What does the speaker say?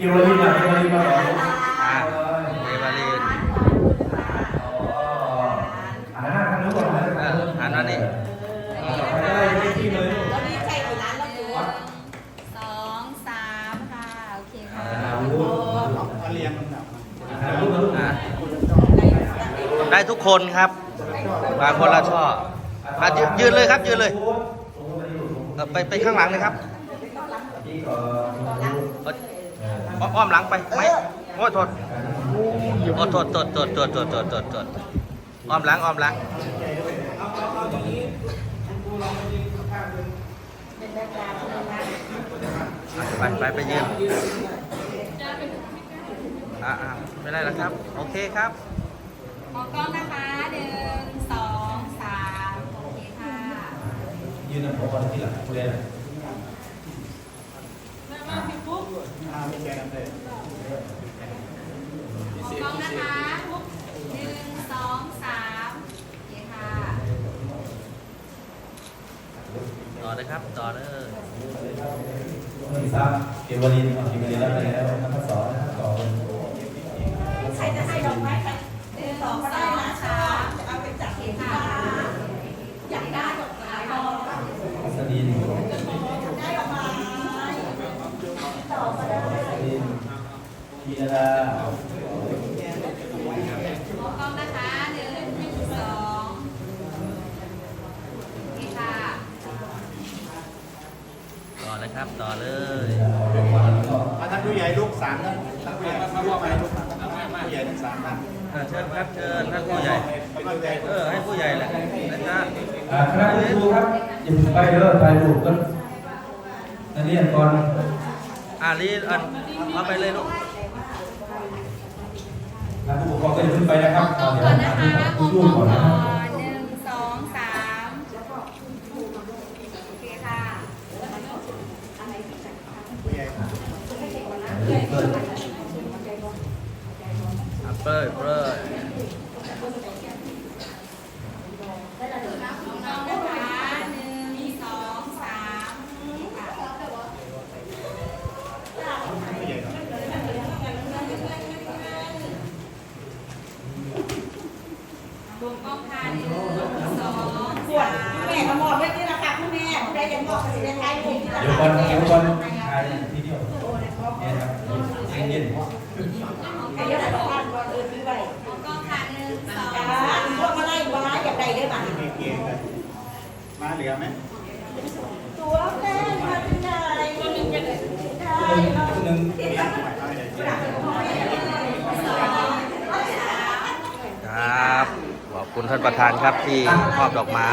เกวลินอะเกวลินมาต่ออ่าเอวาลีนหันหน้าทางนู้นก่อนนะเออหันมานี่ไปได้ไม่ที่เลยลูกเราดีใจอยู่ร้านเราอยู่สองสามค่ะ โอเคค่ะเรียงลำดับถ่ายรูปนะลูกอ่าได้ทุกคนครับบางคนละช่ออะยืนยืนเลยครับ ยืนเลยเออไปไปข้างหลังเลยครับ ที่ก่อน เอา อ้อมหลังไปไหมโอ้ยโทษโอ้โทษโทษโทษโทษโทษโทษโทษโทษอ้อมหลังอ้อมหลังไปไปไปยืนอ่าอ่าไม่ได้แล้วครับ โอเคครับมองกล้องนะคะหนึ่งสองสามโอเคค่ะยืนนะผมก่อนที่หลังคุณเรียน อ่าไม่แกกันเลยมองกล้องนะคะหนึ่งสองสามโอเคค่ะ ต่อเลยครับ ต่อเลยที่สามเกวลินอะเกวลินแล้วไปแล้วนักสอนต่อใครจะให้ดอกไม้ไปเดินต่อก็ได้นะชาจะเอาไปจัดเองค่ะอยากได้ดอกไม้ต่อสดีนได้ดอกไม้ต่อก็ได้ สดีนพีนาดามอกล้องนะคะหนึ่งสองโอเคค่ะต่อเลยครับ ต่อเลยมาท่านผู้ใหญ่ลูกสามท่านท่านผู้ใหญ่มาร่วมมาลูกผู้ใหญ่ทั้งสามท่านอ่าเชิญครับเชิญท่านผู้ใหญ่ เออให้ผู้ใหญ่แหละนะครับคณะครูครับอย่าเพิ่งไปเด้อถ่ายรูปกันนักเรียนก่อนาลีอันเอาไปเลยลูกทางผู้ปกครองก็อย่าเพิ่งไปนะครับมองกเดี๋ล้ยอวงก่อนนะคะผู้มองยุ่กงล้องก่อนก่นะอนหนึ่งสองสามโอเคค่ะผู้ใหญ่อะเปิดเปิด มองกล้องนะคะหนึ่งสองสามค่ะ ผู้ใหญ่ ร วมกล้องค่ะหนึ่งสองขวดสามแม่ก็มอบไว้ที่ราคาคุณแม่ผู้ใดยังมอบก็จะได้ใช้เงินที่ราเดี๋ยวคาก่อนแม่เดี๋ยวก่อนถ่ายทีเดียวเนี่ยครับเย็นใครอยากได้บ้านก่อนเออซื้อไว้มองกล้องค่ะหนึ่งสองจ้าสามพวกมาไล่บ้าอยากได้ได้บ้างมีเกียงกันมาเหลือไหมตัวแม่มาที่ไหนมันยังได้เนาะ หนึ่ง มีใหม่เอาใหญ่เกียง ครับ ขอบคุณ ท่านประธานครับที่มอบดอกไม้